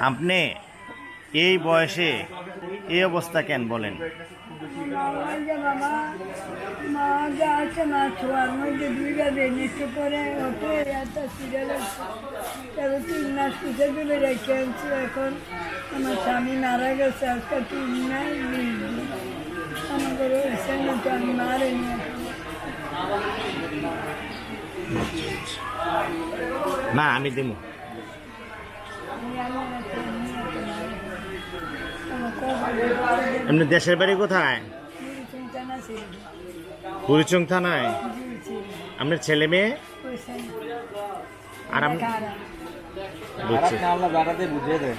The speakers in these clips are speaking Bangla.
আপনি এই বয়সে এই অবস্থা কেন বলেন এখন আমার স্বামী গেছে তিন মাস বিশ আমাদের এসে না তো আমি। না আমি দিব আমি আমার একটা মেয়ে আছে, মারা গেছে। আমার কপালে এমনি দেশের বাড়ি কোথায়? বুড়িচং থানায়? আপনার ছেলে মেয়ে? আর বুঝিয়ে দেয়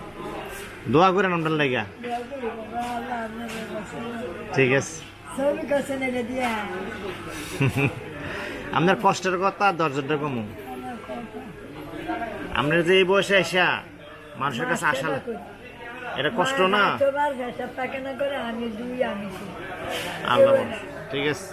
দোয়া আল্লাহ আপনার কাছে ঠিক আছে। আপনার কষ্টের কথা দরজাটা কমু। আপনার যে এই বয়সে আসা মানুষের কাছে আসা এটা কষ্ট না? করে আল্লাহ ঠিক আছে।